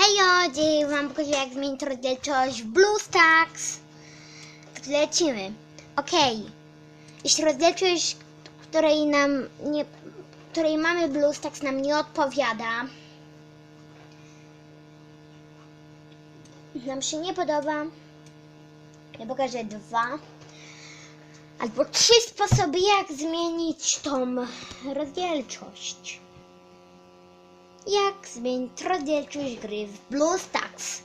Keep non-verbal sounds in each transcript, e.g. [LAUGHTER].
Hejo, dzisiaj wam pokażę jak zmienić rozdzielczość w BlueStacks. Lecimy. Okej. Jeśli rozdzielczość, której nam nie, której mamy BlueStacks nam nie odpowiada, nam się nie podoba, ja pokażę dwa albo trzy sposoby, jak zmienić tą rozdzielczość. Jak zmienić rozdzielczość gry w BlueStacks?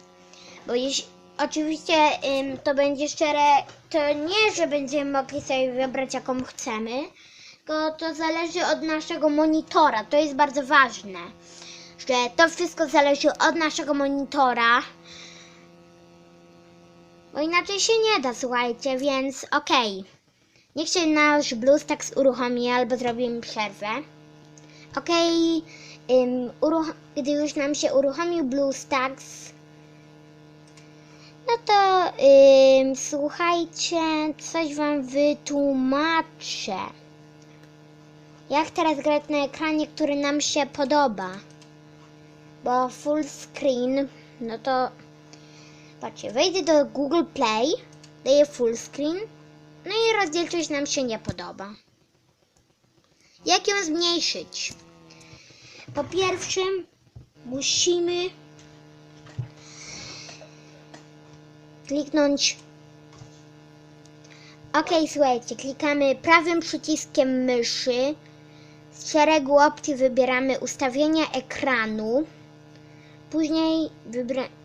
Bo jeśli, oczywiście ym, to będzie szczere, to nie, że będziemy mogli sobie wybrać jaką chcemy, tylko to zależy od naszego monitora. To jest bardzo ważne, że to wszystko zależy od naszego monitora. Bo inaczej się nie da, słuchajcie, więc okej. Niech się nasz BlueStacks uruchomi albo zrobimy przerwę. Ym, uruch- gdy już nam się uruchomił BlueStacks, no to ym, słuchajcie, coś wam wytłumaczę. Jak teraz grać na ekranie, który nam się podoba? Bo full screen, no to patrzcie, wejdę do Google Play, daję full screen, no i rozdzielczość nam się nie podoba. Jak ją zmniejszyć? Po pierwsze, musimy kliknąć. Ok, słuchajcie, klikamy prawym przyciskiem myszy. Z szeregu opcji wybieramy ustawienia ekranu. Później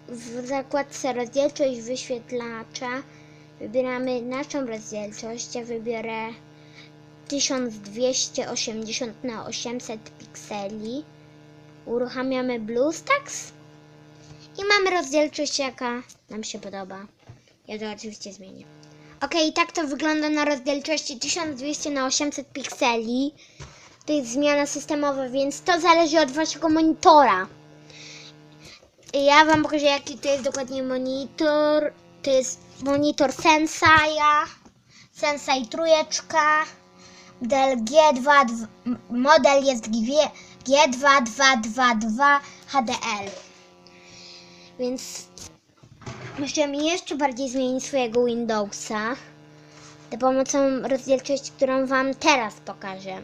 w zakładce rozdzielczość wyświetlacza wybieramy naszą rozdzielczość. Ja wybiorę 1280 na 800 pikseli. Uruchamiamy BlueStacks i mamy rozdzielczość, jaka nam się podoba. Ja to oczywiście zmienię. Ok, tak to wygląda na rozdzielczości 1200 na 800 pikseli. To jest zmiana systemowa, więc to zależy od waszego monitora. Ja wam pokażę, jaki to jest dokładnie monitor. To jest monitor Sensai'a. Sensei trójeczka. Model G2, model jest G2222 HDL. Więc możemy jeszcze bardziej zmienić swojego Windowsa za pomocą rozdzielczości, którą Wam teraz pokażę.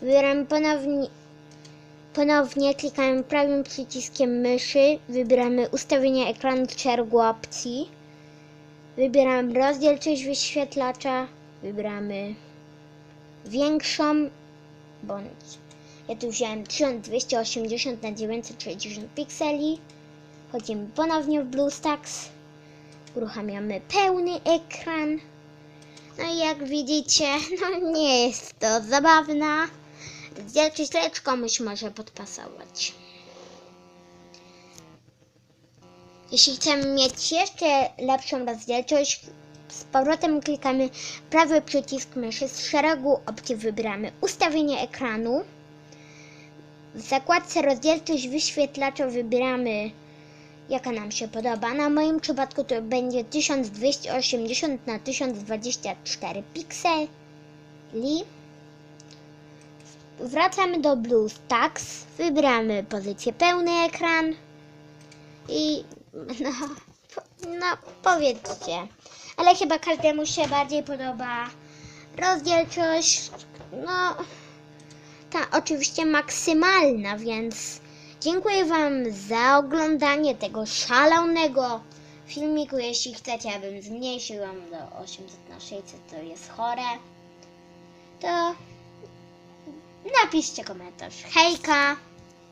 Wybieramy ponownie, ponownie klikamy prawym przyciskiem myszy, wybieramy ustawienia ekranu szeregu opcji, wybieramy rozdzielczość wyświetlacza, wybieramy większą bądź ja tu wziąłem 1280 na 960 pikseli. Chodzimy ponownie w BlueStacks. Uruchamiamy pełny ekran. No i jak widzicie, [LAUGHS] no nie jest to zabawna. Rozdzielczość lecz komuś może podpasować. Jeśli chcemy mieć jeszcze lepszą rozdzielczość, z powrotem klikamy prawy przycisk myszy, z szeregu opcji wybieramy ustawienie ekranu. W zakładce rozdzielczość wyświetlacza wybieramy jaka nam się podoba. Na moim przypadku to będzie 1280 na 1024 pikseli. Wracamy do BlueStacks, wybieramy pozycję pełny ekran i no, no powiedzcie, ale chyba każdemu się bardziej podoba rozdzielczość, no ta oczywiście maksymalna, więc dziękuję Wam za oglądanie tego szalonego filmiku. Jeśli chcecie, abym zmniejszył ją do 800 na 600, to jest chore, to napiszcie komentarz. Hejka!